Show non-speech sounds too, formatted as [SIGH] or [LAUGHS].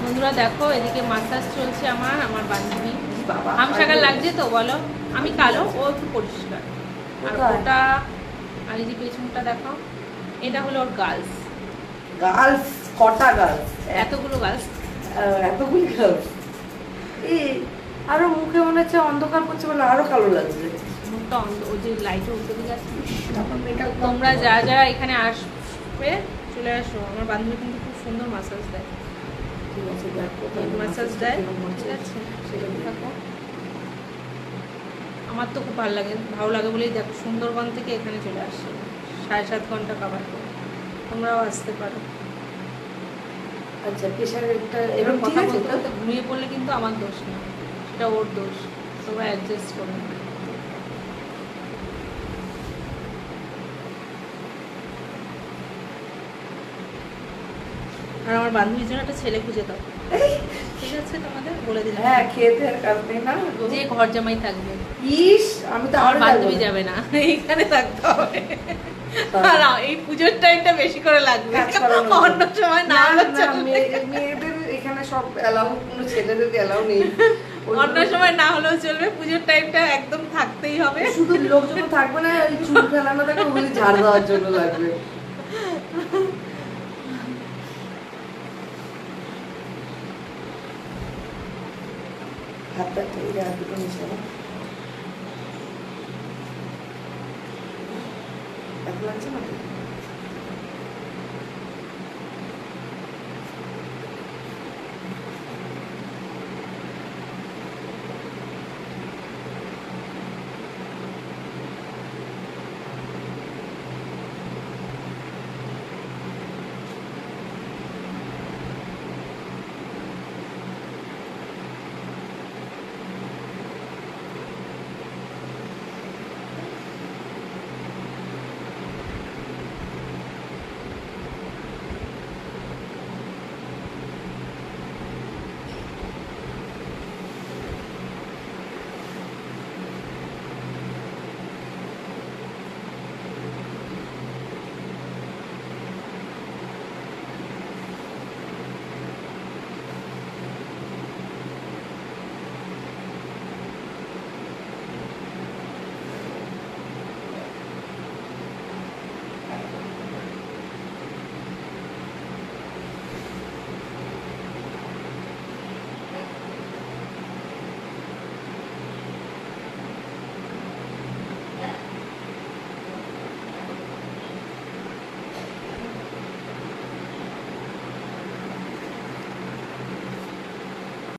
বন্ধুরা দেখো এদিকে মাসাজ চলছে আমার আমার বান্ধবী। আমশাকার লাগছে তো বলো। আমি কালো ও একটু পরিষ্কার। আর ওটা আর এই যে পেছনটা দেখো এটা হলো ওর গার্লস গার্লস কটা গার্লস এতগুলো গার্লস এতগুলি গার্লস এই আরও মুখে মনে হচ্ছে অন্ধকার করছে বলে আরও কালো লাগছে। মুখটা অন্ধ ও যে লাইটে উল্টো দিকে আছে তোমরা যা যা এখানে আসবে চলে আসো। আমার বান্ধবী কিন্তু খুব সুন্দর মাসাজ দেয়। মাসাজ দেয় ঠিক আছে। আছে সেটা থাকো আমার তো খুব ভালো লাগে ভালো লাগে বলেই দেখো সুন্দরবন থেকে এখানে চলে আসছে সাড়ে সাত ঘণ্টা কাবার করে। তোমরাও আসতে পারো। আচ্ছা প্রেশারেরটা এবার কথা বলতে বলতে ঘুমিয়ে পড়লে কিন্তু আমার দোষ না। সেটা ওর দোষ। তোমরা অ্যাডজাস্ট করো আর আমার বান্ধবীর জন্য একটা ছেলে খুঁজে দাও। ঠিক আছে তোমাদের বলে দিলাম। হ্যাঁ খেতে আর কাজ না। যে ঘর জামাই থাকবে। ইস আমি তো আরও বান্ধবী যাবে না। [LAUGHS] এইখানে থাকতে হবে। আর এই পুজোর টাইমটা বেশি করে লাগবে। অন্য সময় না মেয়েদের এখানে সব এলাও কোনো ছেলেদের এলাও নেই। অন্য সময় না হলেও চলবে। পুজোর টাইমটা একদম থাকতেই হবে। শুধু লোকজন থাকবে না চুল ফেলানো থাকে ওগুলি ঝাড় দেওয়ার জন্য লাগবে। হাতটা ঠিক আছে দুটো মিশে না এত লাগছে না